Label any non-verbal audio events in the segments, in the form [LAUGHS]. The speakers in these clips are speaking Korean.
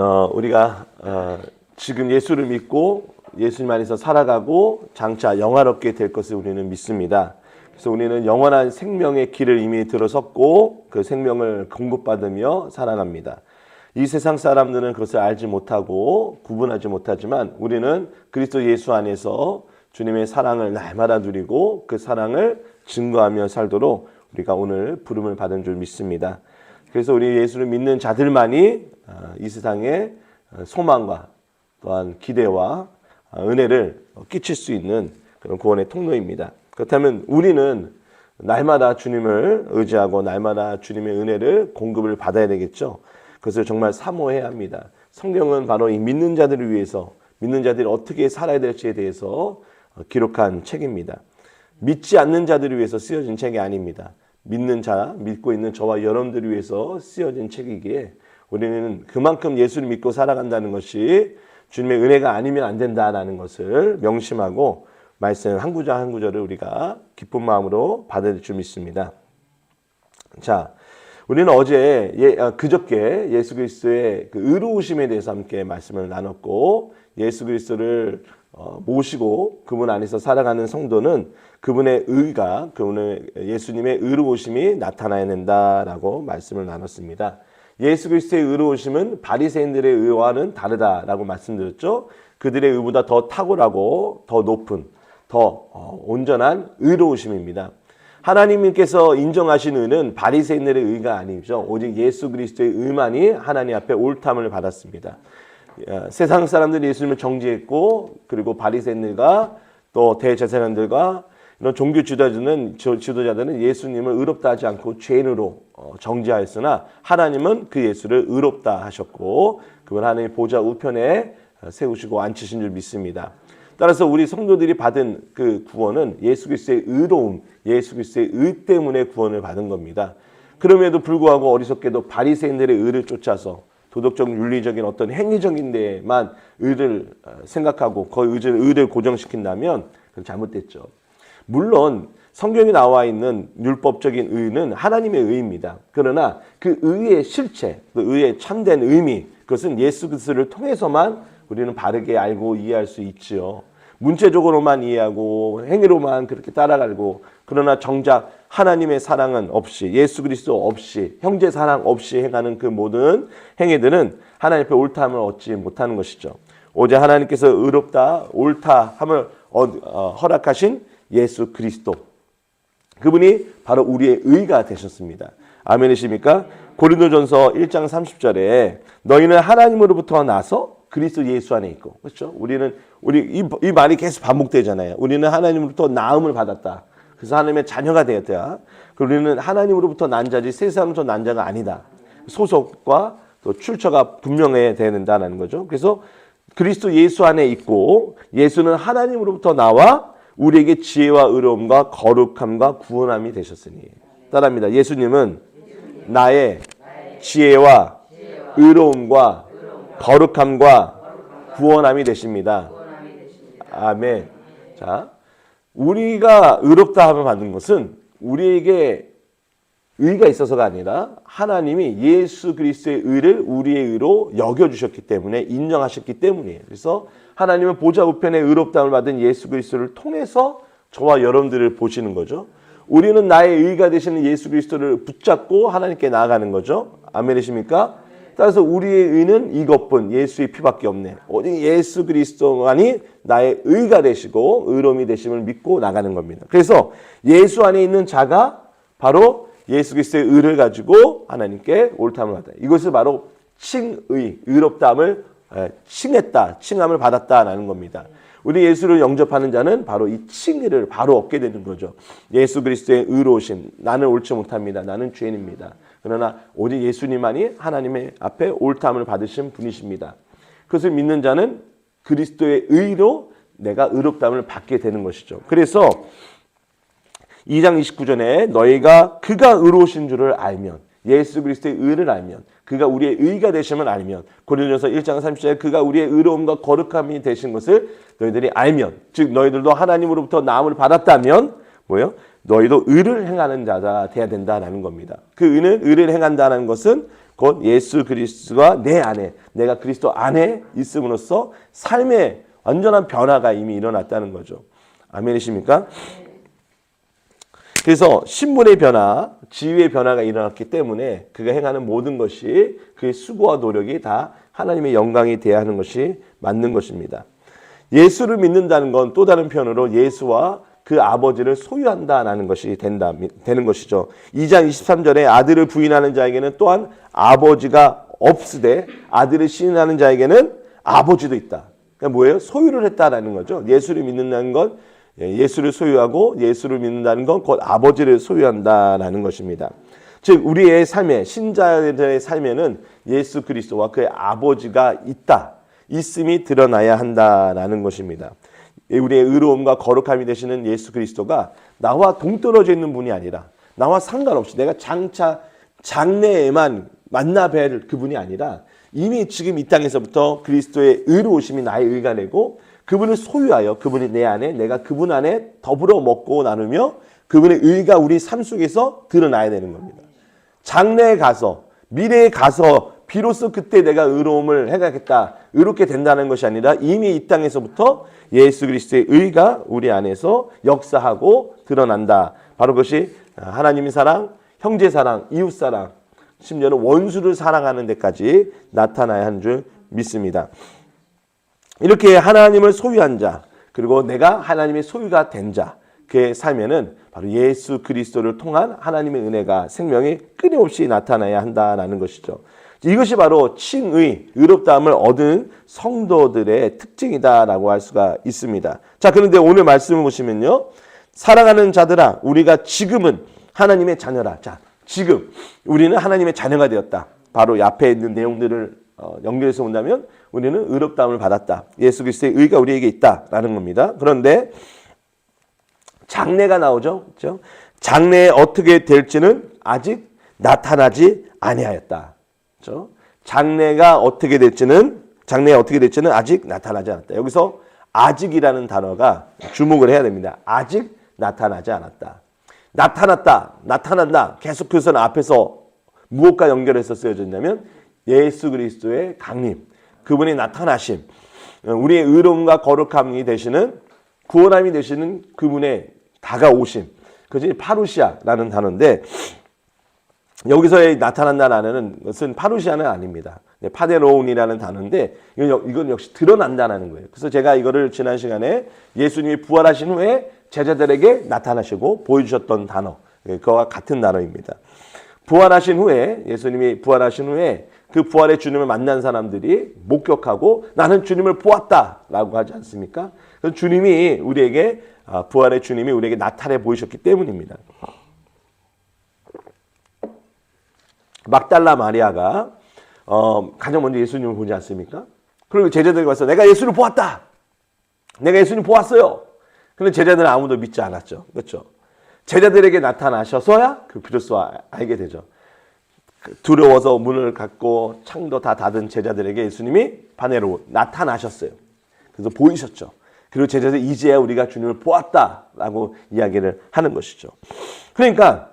어, 우리가 어, 지금 예수를 믿고 예수님 안에서 살아가고 장차 영화롭게 될 것을 우리는 믿습니다. 그래서 우리는 영원한 생명의 길을 이미 들어섰고 그 생명을 공급받으며 살아갑니다. 이 세상 사람들은 그것을 알지 못하고 구분하지 못하지만 우리는 그리스도 예수 안에서 주님의 사랑을 날마다 누리고 그 사랑을 증거하며 살도록 우리가 오늘 부름을 받은 줄 믿습니다. 그래서 우리 예수를 믿는 자들만이 아, 이 세상에 소망과 또한 기대와 은혜를 끼칠 수 있는 그런 구원의 통로입니다. 그렇다면 우리는 날마다 주님을 의지하고 날마다 주님의 은혜를 공급을 받아야 되겠죠. 그것을 정말 사모해야 합니다. 성경은 바로 이 믿는 자들을 위해서 믿는 자들이 어떻게 살아야 될지에 대해서 기록한 책입니다. 믿지 않는 자들을 위해서 쓰여진 책이 아닙니다. 믿는 자, 믿고 있는 저와 여러분들을 위해서 쓰여진 책이기에 우리는 그만큼 예수를 믿고 살아간다는 것이 주님의 은혜가 아니면 안 된다라는 것을 명심하고 말씀 한 구절 한 구절을 우리가 기쁜 마음으로 받을 줄 믿습니다. 자, 우리는 어제 예, 아, 그저께 예수 그리스도의 그 의로우심에 대해서 함께 말씀을 나눴고 예수 그리스도를 어, 모시고 그분 안에서 살아가는 성도는 그분의 의가 그분의 예수님의 의로우심이 나타나야 된다라고 말씀을 나눴습니다. 예수 그리스도의 의로우심은 바리새인들의 의와는 다르다라고 말씀드렸죠. 그들의 의보다 더 탁월하고 더 높은 더 어, 온전한 의로우심입니다. 하나님께서 인정하신 의는 바리새인들의 의가 아니죠. 오직 예수 그리스도의 의만이 하나님 앞에 옳담을 받았습니다. 세상 사람들이 예수님을 정지했고 그리고 바리새인들과 또 대제사장들과 이런 종교 지도자들은 지도자들은 예수님을 의롭다 하지 않고 죄인으로 어, 정지하였으나 하나님은 그 예수를 의롭다 하셨고 그분 하나님의 보좌 우편에 세우시고 앉히신 줄 믿습니다. 따라서 우리 성도들이 받은 그 구원은 예수 그리스도의 의로움, 예수 그리스도의 의 때문에 구원을 받은 겁니다. 그럼에도 불구하고 어리석게도 바리새인들의 의를 쫓아서 도덕적 윤리적인 어떤 행위적인 데만 의를 어, 생각하고 거의 의를, 고정시킨다면 잘못됐죠. 물론 성경에 나와 있는 율법적인 의는 하나님의 의입니다. 그러나 그 의의 실체, 그 의의 참된 의미, 그것은 예수 그리스도를 통해서만 우리는 바르게 알고 이해할 수 있지요. 문체적으로만 이해하고 행위로만 그렇게 따라가고 그러나 정작 하나님의 사랑은 없이 예수 그리스도 없이 형제 사랑 없이 행하는 그 모든 행위들은 하나님 앞에 옳다함을 얻지 못하는 것이죠. 오직 하나님께서 의롭다 옳다 함을 어, 허락하신 예수 그리스도 그분이 바로 우리의 의가 되셨습니다. 아멘이십니까? 고린도전서 1장 30절에 너희는 하나님으로부터 나서 그리스도 예수 안에 있고 그렇죠? 우리는 우리 이, 이 말이 계속 반복되잖아요. 우리는 하나님으로부터 나음을 받았다. 그래서 하나님의 자녀가 되었다. 우리는 하나님으로부터 난 자지 세상으로부터 난 자가 아니다. 소속과 또 출처가 분명해야 된다는 거죠. 그래서 그리스도 예수 안에 있고 예수는 하나님으로부터 나와 우리에게 지혜와 의로움과 거룩함과 구원함이 되셨으니 따라합니다. 예수님은 나의 지혜와 의로움과 거룩함과 구원함이 되십니다. 아멘. 자, 우리가 의롭다 하면 받는 것은 우리에게 의가 있어서가 아니라 하나님이 예수 그리스도의 의를 우리의 의로 여겨 주셨기 때문에 인정하셨기 때문이에요. 그래서 하나님은 보좌 우편에 의롭다함을 받은 예수 그리스도를 통해서 저와 여러분들을 보시는 거죠. 우리는 나의 의가 되시는 예수 그리스도를 붙잡고 하나님께 나아가는 거죠. 아멘이십니까? 따라서 우리의 의는 이것뿐 예수의 피밖에 없네. 오직 예수 그리스도만이 나의 의가 되시고 의로움이 되심을 믿고 나가는 겁니다. 그래서 예수 안에 있는 자가 바로 예수 그리스도의 의를 가지고 하나님께 옳다함을 받다. 이것을 바로 칭의, 의롭다함을 칭했다, 칭함을 받았다라는 겁니다. 우리 예수를 영접하는 자는 바로 이 칭의를 바로 얻게 되는 거죠. 예수 그리스도의 의로우심, 나는 옳지 못합니다. 나는 죄인입니다. 그러나 오직 예수님만이 하나님의 앞에 옳다함을 받으신 분이십니다. 그것을 믿는 자는 그리스도의 의로 내가 의롭다함을 받게 되는 것이죠. 그래서 2장 29절에 너희가 그가 의로우신 줄을 알면 예수 그리스도의 의를 알면 그가 우리의 의가 되심을 알면 고린도전서 1장 30절에 그가 우리의 의로움과 거룩함이 되신 것을 너희들이 알면 즉 너희들도 하나님으로부터 나음을 받았다면 뭐요? 너희도 의를 행하는 자가 돼야 된다라는 겁니다. 그 의는 의를 행한다는 것은 곧 예수 그리스도가 내 안에 내가 그리스도 안에 있음으로써 삶의 완전한 변화가 이미 일어났다는 거죠. 아멘이십니까? 그래서 신분의 변화, 지위의 변화가 일어났기 때문에 그가 행하는 모든 것이 그의 수고와 노력이 다 하나님의 영광이 돼야 하는 것이 맞는 것입니다. 예수를 믿는다는 건 또 다른 표현으로 예수와 그 아버지를 소유한다라는 것이 된다, 되는 것이죠. 2장 23절에 아들을 부인하는 자에게는 또한 아버지가 없으되 아들을 시인하는 자에게는 아버지도 있다. 그러니까 뭐예요? 소유를 했다라는 거죠. 예수를 믿는다는 건 예, 예수를 소유하고 예수를 믿는다는 건 곧 아버지를 소유한다라는 것입니다. 즉 우리의 삶에 신자들의 삶에는 예수 그리스도와 그의 아버지가 있다. 있음이 드러나야 한다라는 것입니다. 우리의 의로움과 거룩함이 되시는 예수 그리스도가 나와 동떨어져 있는 분이 아니라 나와 상관없이 내가 장차 장래에만 만나 뵐 그분이 아니라 이미 지금 이 땅에서부터 그리스도의 의로우심이 나의 의가 되고 그분을 소유하여 그분이 내 안에 내가 그분 안에 더불어 먹고 나누며 그분의 의가 우리 삶 속에서 드러나야 되는 겁니다. 장래에 가서 미래에 가서 비로소 그때 내가 의로움을 해가겠다 의롭게 된다는 것이 아니라 이미 이 땅에서부터 예수 그리스도의 의가 우리 안에서 역사하고 드러난다. 바로 그것이 하나님의 사랑, 형제 사랑, 이웃 사랑, 심지어는 원수를 사랑하는 데까지 나타나야 하는 줄 믿습니다. 이렇게 하나님을 소유한 자, 그리고 내가 하나님의 소유가 된 자, 그의 삶에는 바로 예수 그리스도를 통한 하나님의 은혜가 생명이 끊임없이 나타나야 한다라는 것이죠. 이것이 바로 칭의, 의롭다함을 얻은 성도들의 특징이다라고 할 수가 있습니다. 자, 그런데 오늘 말씀을 보시면요. 사랑하는 자들아, 우리가 지금은 하나님의 자녀라. 자, 지금 우리는 하나님의 자녀가 되었다. 바로 앞에 있는 내용들을 어, 연결해서 본다면 우리는 의롭다함을 받았다. 예수 그리스도의 의가 우리에게 있다라는 겁니다. 그런데 장래가 나오죠. 그렇죠? 장래에 어떻게 될지는 아직 나타나지 아니하였다. 그렇죠? 장래가 어떻게 될지는 장래에 어떻게 될지는 아직 나타나지 않았다. 여기서 아직이라는 단어가 주목을 해야 됩니다. 아직 나타나지 않았다. 나타났다. 나타난다. 계속 그것은 앞에서 무엇과 연결해서 쓰여졌냐면 예수 그리스도의 강림, 그분의 나타나심, 우리의 의로움과 거룩함이 되시는 구원함이 되시는 그분의 다가오심. 그것이 파루시아라는 단어인데 여기서의 나타난다라는 것은 파루시아는 아닙니다. 네, 파데로운이라는 단어인데 이건, 이건 역시 드러난다는 거예요. 그래서 제가 이거를 지난 시간에 예수님이 부활하신 후에 제자들에게 나타나시고 보여주셨던 단어, 예, 그와 같은 단어입니다. 부활하신 후에 예수님이 부활하신 후에 그 부활의 주님을 만난 사람들이 목격하고 나는 주님을 보았다라고 하지 않습니까? 주님이 우리에게 아, 부활의 주님이 우리에게 나타내 보이셨기 때문입니다. 막달라 마리아가 어, 가장 먼저 예수님을 보지 않습니까? 그리고 제자들이 와서 내가 예수를 보았다. 내가 예수님 보았어요. 그런데 제자들은 아무도 믿지 않았죠. 그렇죠? 제자들에게 나타나셔서야 그 비로소 알게 되죠. 두려워서 문을 닫고 창도 다 닫은 제자들에게 예수님이 반해로 나타나셨어요. 그래서 보이셨죠. 그리고 제자들 이제야 우리가 주님을 보았다라고 이야기를 하는 것이죠. 그러니까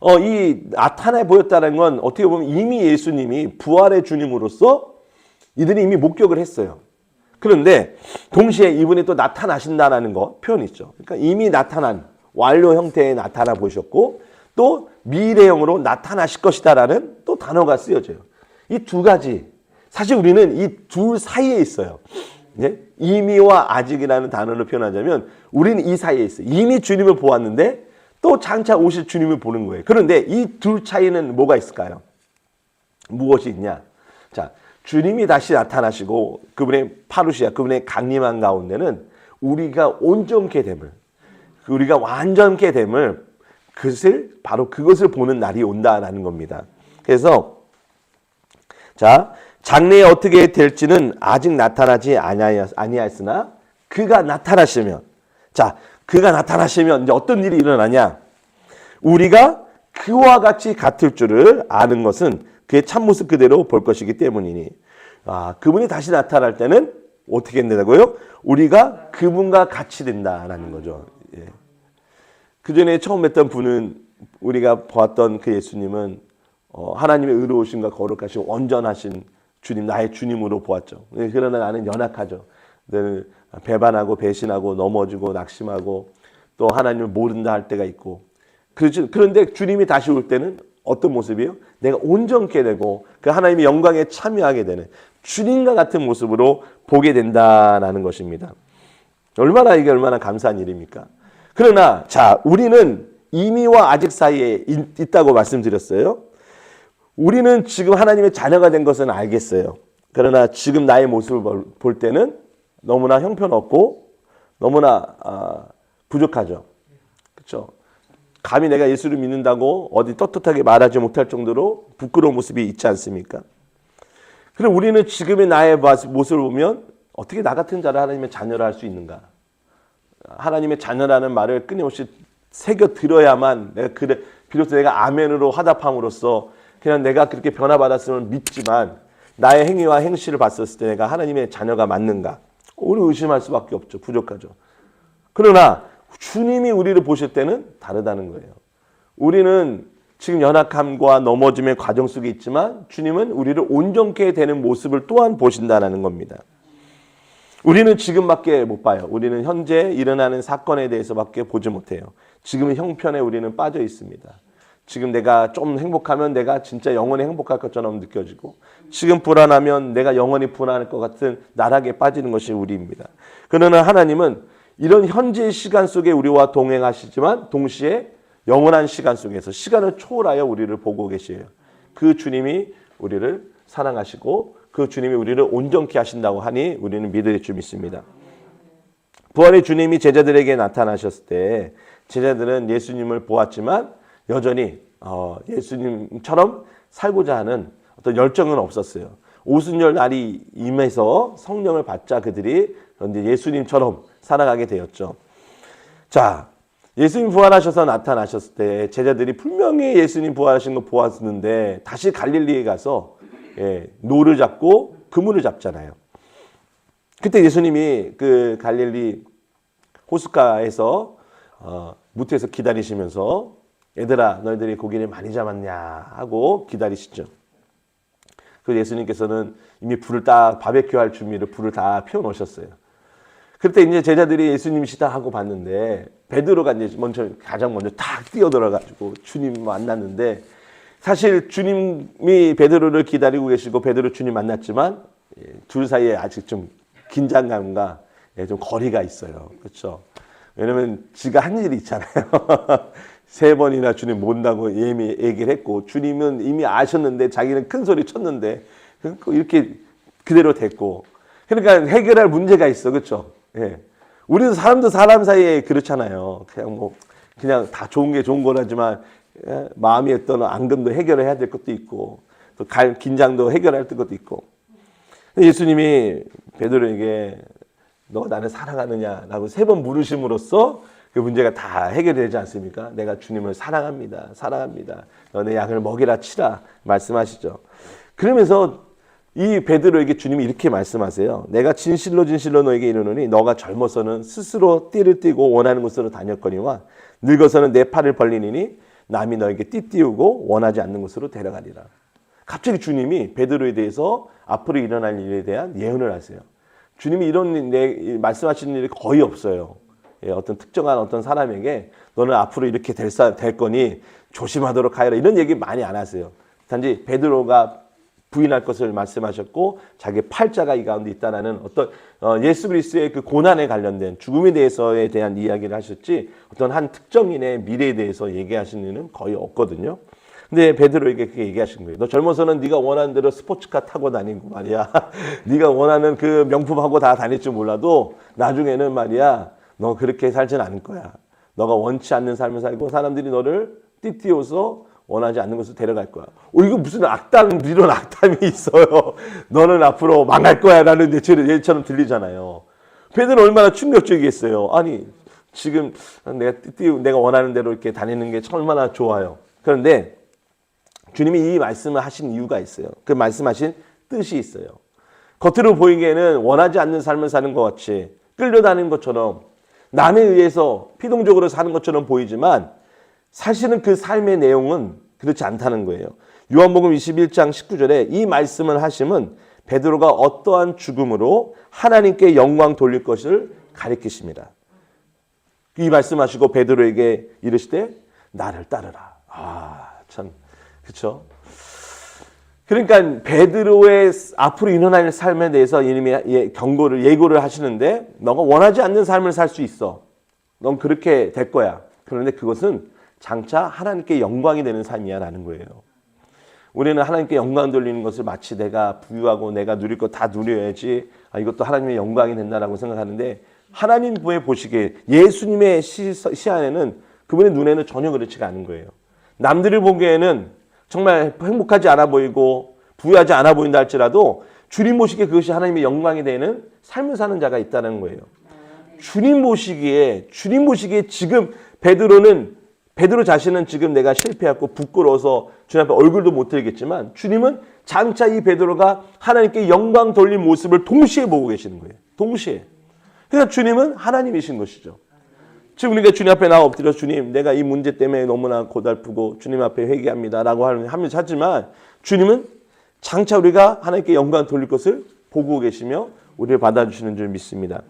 어, 이 나타내 보였다는 건 어떻게 보면 이미 예수님이 부활의 주님으로서 이들이 이미 목격을 했어요. 그런데 동시에 이분이 또 나타나신다라는 거 표현 있죠. 그러니까 이미 나타난 완료 형태에 나타나 보셨고 또 미래형으로 나타나실 것이다라는 또 단어가 쓰여져요. 이 두 가지 사실 우리는 이 둘 사이에 있어요. 예? 이미와 아직이라는 단어로 표현하자면 우리는 이 사이에 있어요. 이미 주님을 보았는데 또 장차 오실 주님을 보는 거예요. 그런데 이 둘 차이는 뭐가 있을까요? 무엇이 있냐? 자, 주님이 다시 나타나시고 그분의 파루시아, 그분의 강림한 가운데는 우리가 온전케 됨을, 우리가 완전케 됨을 그것을 바로 그것을 보는 날이 온다라는 겁니다. 그래서 자 장래에 어떻게 될지는 아직 나타나지 아니하였으나 그가 나타나시면 자 그가 나타나시면 이제 어떤 일이 일어나냐 우리가 그와 같이 같을 줄을 아는 것은 그의 참모습 그대로 볼 것이기 때문이니 아 그분이 다시 나타날 때는 어떻게 된다고요? 우리가 그분과 같이 된다라는 거죠. 예. 그 전에 처음 뵀던 분은 우리가 보았던 그 예수님은 어, 하나님의 의로우심과 거룩하신 온전하신 주님 나의 주님으로 보았죠. 예, 그러나 나는 연약하죠. 늘 배반하고 배신하고 넘어지고 낙심하고 또 하나님을 모른다 할 때가 있고 그렇지 그런데 주님이 다시 올 때는 어떤 모습이에요? 내가 온전케 되고 그 하나님의 영광에 참여하게 되는 주님과 같은 모습으로 보게 된다라는 것입니다. 얼마나 이게 얼마나 감사한 일입니까? 그러나 자 우리는 이미와 아직 사이에 있, 있다고 말씀드렸어요. 우리는 지금 하나님의 자녀가 된 것은 알겠어요. 그러나 지금 나의 모습을 볼- 볼 때는 너무나 형편없고 너무나 아, 부족하죠. 그렇죠? 감히 내가 예수를 믿는다고 어디 떳떳하게 말하지 못할 정도로 부끄러운 모습이 있지 않습니까? 그럼 우리는 지금의 나의 모습을 보면 어떻게 나 같은 자를 하나님의 자녀라 할 수 있는가? 하나님의 자녀라는 말을 끊임없이 새겨 들어야만 내가 그래 비로소 내가 아멘으로 화답함으로써 그냥 내가 그렇게 변화받았음을 믿지만 나의 행위와 행실을 봤었을 때 내가 하나님의 자녀가 맞는가? 우리 의심할 수밖에 없죠. 부족하죠. 그러나 주님이 우리를 보실 때는 다르다는 거예요. 우리는 지금 연약함과 넘어짐의 과정 속에 있지만 주님은 우리를 온전케 되는 모습을 또한 보신다는 겁니다. 우리는 지금밖에 못 봐요. 우리는 현재 일어나는 사건에 대해서밖에 보지 못해요. 지금은 형편에 우리는 빠져 있습니다. 지금 내가 좀 행복하면 내가 진짜 영원히 행복할 것처럼 느껴지고 지금 불안하면 내가 영원히 불안할 것 같은 나락에 빠지는 것이 우리입니다. 그러나 하나님은 이런 현재의 시간 속에 우리와 동행하시지만 동시에 영원한 시간 속에서 시간을 초월하여 우리를 보고 계세요. 그 주님이 우리를 사랑하시고 그 주님이 우리를 온전케 하신다고 하니 우리는 믿을 줄 믿습니다. 부활의 주님이 제자들에게 나타나셨을 때 제자들은 예수님을 보았지만 여전히 어, 예수님처럼 살고자 하는 어떤 열정은 없었어요. 오순절 날이 임해서 성령을 받자 그들이 이제 예수님처럼 살아가게 되었죠. 자, 예수님 부활하셔서 나타나셨을 때 제자들이 분명히 예수님 부활하신 거 보았는데 다시 갈릴리에 가서 예, 노를 잡고 그물을 잡잖아요. 그때 예수님이 그 갈릴리 호숫가에서 어, 무트에서 기다리시면서 얘들아 너희들이 고기를 많이 잡았냐 하고 기다리시죠. 그 예수님께서는 이미 불을 딱 바베큐 할 준비를 불을 다 피워 놓으셨어요. 그때 이제 제자들이 예수님이시다 하고 봤는데 베드로가 이제 먼저 가장 먼저 탁 뛰어들어 가지고 주님 만났는데 사실 주님이 베드로를 기다리고 계시고 베드로 주님 만났지만 예, 둘 사이에 아직 좀 긴장감과 예, 좀 거리가 있어요. 그렇죠? 왜냐면 지가 한 일이 있잖아요. [LAUGHS] 세 번이나 주님 못다고 예미 얘기를 했고 주님은 이미 아셨는데 자기는 큰 소리 쳤는데 그 이렇게 그대로 됐고 그러니까 해결할 문제가 있어 그렇죠? 예. 우리는 사람도 사람 사이에 그렇잖아요. 그냥 뭐 그냥 다 좋은 게 좋은 거라지만 예, 마음이 어떤 앙금도 해결해야 될 것도 있고 또 갈, 긴장도 해결할 것도 있고 예수님이 베드로에게 너가 나를 사랑하느냐라고 세 번 물으심으로써 그 문제가 다 해결이 되지 않습니까? 내가 주님을 사랑합니다. 사랑합니다. 너네 양을 먹이라 치라 말씀하시죠. 그러면서 이 베드로에게 주님이 이렇게 말씀하세요. 내가 진실로 진실로 너에게 이르노니 너가 젊어서는 스스로 띠를 띠고 원하는 곳으로 다녔거니와 늙어서는 내 팔을 벌리니 남이 너에게 띠 띄우고 원하지 않는 곳으로 데려가리라. 갑자기 주님이 베드로에 대해서 앞으로 일어날 일에 대한 예언을 하세요. 주님이 이런 내, 말씀하시는 일이 거의 없어요. 예, 어떤 특정한 어떤 사람에게 너는 앞으로 이렇게 될, 사, 될 거니 조심하도록 하여라 이런 얘기 많이 안 하세요. 단지 베드로가 부인할 것을 말씀하셨고 자기 팔자가 이 가운데 있다라는 어떤 어, 예수 그리스도의 그 고난에 관련된 죽음에 대해서에 대한 이야기를 하셨지 어떤 한 특정인의 미래에 대해서 얘기하시는 일은 거의 없거든요. 근데 베드로에게 그렇게 얘기하신 거예요. 너 젊어서는 네가 원하는 대로 스포츠카 타고 다니고 말이야. [LAUGHS] 네가 원하는 그 명품하고 다 다닐 줄 몰라도 나중에는 말이야. 너 그렇게 살진 않을 거야. 너가 원치 않는 삶을 살고 사람들이 너를 띠띠워서 원하지 않는 곳으로 데려갈 거야. 어, 이거 무슨 악담, 이런 악담이 [LAUGHS] 있어요. 너는 앞으로 망할 거야. 라는 예처럼 들리잖아요. 베드로 얼마나 충격적이겠어요. 아니, 지금 내가 내가 원하는 대로 이렇게 다니는 게 얼마나 좋아요. 그런데 주님이 이 말씀을 하신 이유가 있어요. 그 말씀하신 뜻이 있어요. 겉으로 보이기에는 원하지 않는 삶을 사는 것 같이 끌려다니는 것처럼 남에 의해서 피동적으로 사는 것처럼 보이지만 사실은 그 삶의 내용은 그렇지 않다는 거예요. 요한복음 21장 19절에 이 말씀을 하심은 베드로가 어떠한 죽음으로 하나님께 영광 돌릴 것을 가리키십니다. 이 말씀하시고 베드로에게 이르시되 나를 따르라. 아, 참 그렇죠? 그러니까 베드로의 앞으로 일어날 삶에 대해서 이미 예- 경고를 예고를 하시는데 너가 원하지 않는 삶을 살 수 있어. 넌 그렇게 될 거야. 그런데 그것은 장차 하나님께 영광이 되는 삶이야라는 거예요. 우리는 하나님께 영광 돌리는 것을 마치 내가 부유하고 내가 누릴 거다 누려야지 아, 이것도 하나님의 영광이 된다라고 생각하는데 하나님 의 보시기에 예수님의 시, 시안에는 그분의 눈에는 전혀 그렇지가 않은 거예요. 남들이 보기에는 정말 행복하지 않아 보이고 부유하지 않아 보인다 할지라도 주님 보시기에 그것이 하나님의 영광이 되는 삶을 사는 자가 있다는 거예요. 주님 보시기에 주님 보시기에 지금 베드로는 베드로 자신은 지금 내가 실패했고 부끄러워서 주님 앞에 얼굴도 못 들겠지만 주님은 장차 이 베드로가 하나님께 영광 돌린 모습을 동시에 보고 계시는 거예요. 동시에. 그러니까 주님은 하나님이신 것이죠. 지금 우리가 주님 앞에 나와 엎드려 주님 내가 이 문제 때문에 너무나 고달프고 주님 앞에 회개합니다라고 하면 하지만 주님은 장차 우리가 하나님께 영광 돌릴 것을 보고 계시며 우리를 받아주시는 줄 믿습니다.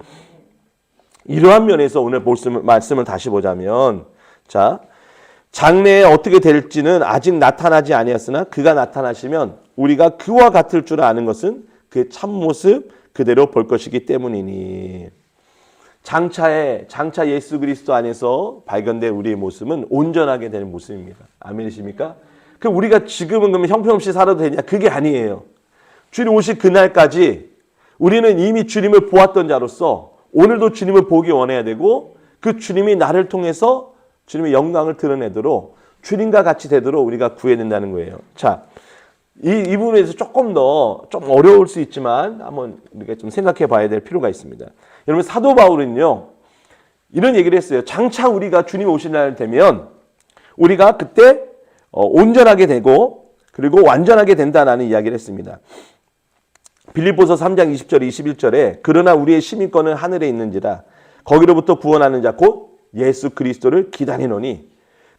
이러한 면에서 오늘 말씀을 다시 보자면 자 장래에 어떻게 될지는 아직 나타나지 아니었으나 그가 나타나시면 우리가 그와 같을 줄 아는 것은 그의 참모습 그대로 볼 것이기 때문이니 장차에 장차 예수 그리스도 안에서 발견된 우리의 모습은 온전하게 되는 모습입니다. 아멘이십니까? 그 우리가 지금은 그러면 형편없이 살아도 되냐? 그게 아니에요. 주님 오실 그날까지 우리는 이미 주님을 보았던 자로서 오늘도 주님을 보기 원해야 되고 그 주님이 나를 통해서 주님의 영광을 드러내도록 주님과 같이 되도록 우리가 구해야 된다는 거예요. 자, 이, 이 부분에서 조금 더 좀 어려울 수 있지만 한번 우리가 좀 생각해 봐야 될 필요가 있습니다. 여러분 사도 바울은요 이런 얘기를 했어요. 장차 우리가 주님 오신 날 되면 우리가 그때 어, 온전하게 되고 그리고 완전하게 된다라는 이야기를 했습니다. 빌립보서 3장 20절 21절에 그러나 우리의 시민권은 하늘에 있는지라 거기로부터 구원하는 자 곧 예수 그리스도를 기다리노니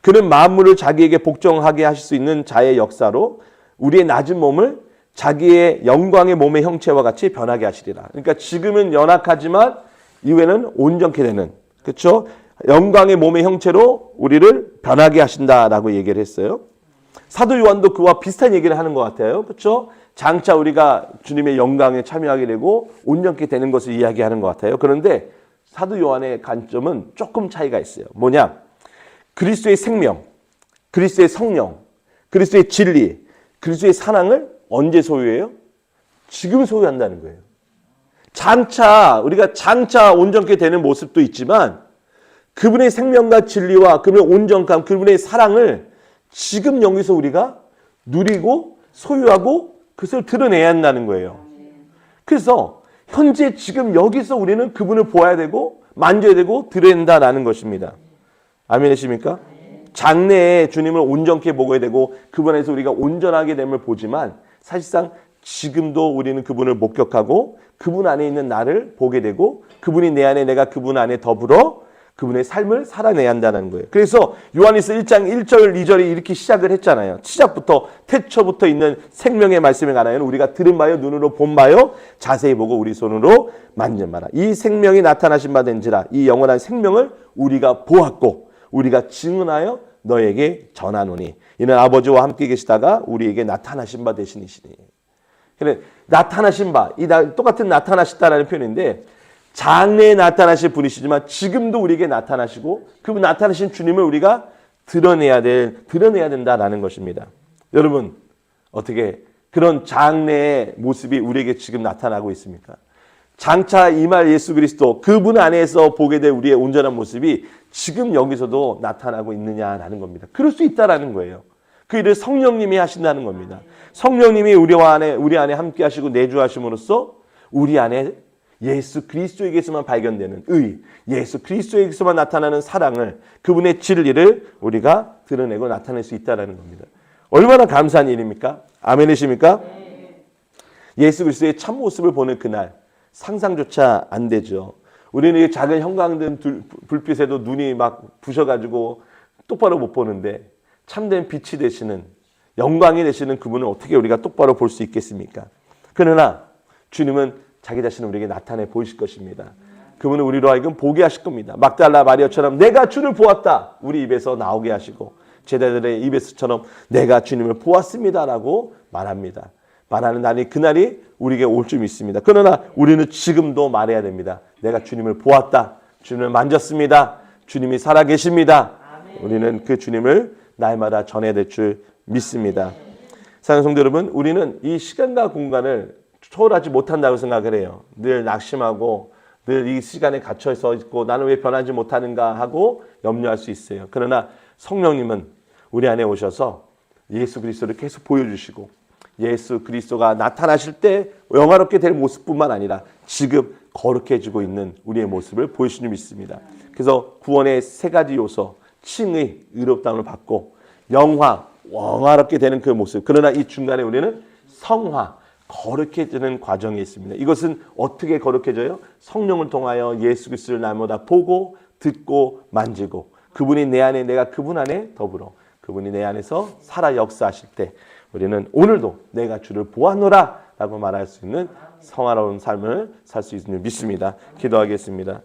그는 만물을 자기에게 복종하게 하실 수 있는 자의 역사로 우리의 낮은 몸을 자기의 영광의 몸의 형체와 같이 변하게 하시리라. 그러니까 지금은 연약하지만 이후에는 온전케 되는 그렇죠? 영광의 몸의 형체로 우리를 변하게 하신다라고 얘기를 했어요. 사도 요한도 그와 비슷한 얘기를 하는 것 같아요. 그렇죠? 장차 우리가 주님의 영광에 참여하게 되고 온전케 되는 것을 이야기하는 것 같아요. 그런데 사도 요한의 관점은 조금 차이가 있어요. 뭐냐? 그리스도의 생명, 그리스도의 성령, 그리스도의 진리, 그리스도의 사랑을 언제 소유해요? 지금 소유한다는 거예요. 장차 우리가 장차 온전케 되는 모습도 있지만 그분의 생명과 진리와 그분의 온전감, 그분의 사랑을 지금 여기서 우리가 누리고 소유하고 그것을 드러내야 한다는 거예요. 그래서 현재 지금 여기서 우리는 그분을 보아야 되고 만져야 되고 드러낸다라는 것입니다. 아멘이십니까? 장래에 주님을 온전케 보게 되고 그분 안에서 우리가 온전하게 됨을 보지만 사실상 지금도 우리는 그분을 목격하고 그분 안에 있는 나를 보게 되고 그분이 내 안에 내가 그분 안에 더불어 그분의 삶을 살아내야 한다는 거예요. 그래서 요한일서 1장 1절 2절이 이렇게 시작을 했잖아요. 시작부터 태초부터 있는 생명의 말씀에 관하여 우리가 들은 바요 눈으로 본 바요 자세히 보고 우리 손으로 만진 바라. 이 생명이 나타나신 바 된지라 이 영원한 생명을 우리가 보았고 우리가 증언하여 너에게 전하노니 이는 아버지와 함께 계시다가 우리에게 나타나신 바 되시니시니. 그래 나타나신 바, 이 똑같은 나타나셨다라는 표현인데 장래에 나타나실 분이시지만 지금도 우리에게 나타나시고 그 나타나신 주님을 우리가 드러내야 될 드러내야 된다라는 것입니다. 여러분 어떻게 그런 장래의 모습이 우리에게 지금 나타나고 있습니까? 장차 이말 예수 그리스도 그분 안에서 보게 될 우리의 온전한 모습이 지금 여기서도 나타나고 있느냐라는 겁니다. 그럴 수 있다라는 거예요. 그 일을 성령님이 하신다는 겁니다. 성령님이 우리 안에 우리 안에 함께 하시고 내주하심으로써 우리 안에 예수 그리스도에게서만 발견되는 의, 예수 그리스도에게서만 나타나는 사랑을 그분의 진리를 우리가 드러내고 나타낼 수 있다라는 겁니다. 얼마나 감사한 일입니까? 아멘이십니까? 예수 그리스도의 참 모습을 보는 그날 상상조차 안 되죠. 우리는 이 작은 형광등 둘- 불빛에도 눈이 막 부셔가지고 똑바로 못 보는데 참된 빛이 되시는 영광이 되시는 그분을 어떻게 우리가 똑바로 볼 수 있겠습니까? 그러나 주님은 자기 자신을 우리에게 나타내 보이실 것입니다. 그분은 우리로 하여금 보게 하실 겁니다. 막달라 마리아처럼 내가 주를 보았다. 우리 입에서 나오게 하시고 제자들의 입에서처럼 내가 주님을 보았습니다라고 말합니다. 말하는 날이 그날이 우리에게 올 줄 믿습니다. 그러나 우리는 지금도 말해야 됩니다. 내가 주님을 보았다. 주님을 만졌습니다. 주님이 살아 계십니다. 우리는 그 주님을 날마다 전해야 될 줄 믿습니다. 사랑하는 성도 여러분, 우리는 이 시간과 공간을 초월하지 못한다고 생각을 해요. 늘 낙심하고 늘 이 시간에 갇혀 서 있고 나는 왜 변하지 못하는가 하고 염려할 수 있어요. 그러나 성령님은 우리 안에 오셔서 예수 그리스도를 계속 보여주시고 예수 그리스도가 나타나실 때 영화롭게 될 모습뿐만 아니라 지금 거룩해지고 있는 우리의 모습을 보여주시는 줄 믿습니다. 그래서 구원의 세 가지 요소, 칭의, 의롭다움을 받고 영화, 영화롭게 되는 그 모습. 그러나 이 중간에 우리는 성화, 거룩해지는 과정이 있습니다. 이것은 어떻게 거룩해져요? 성령을 통하여 예수 그리스도를 날마다 보고 듣고 만지고 그분이 내 안에 내가 그분 안에 더불어 그분이 내 안에서 살아 역사하실 때 우리는 오늘도 내가 주를 보았노라 라고 말할 수 있는 성화로운 삶을 살 수 있는 줄 믿습니다. 기도하겠습니다.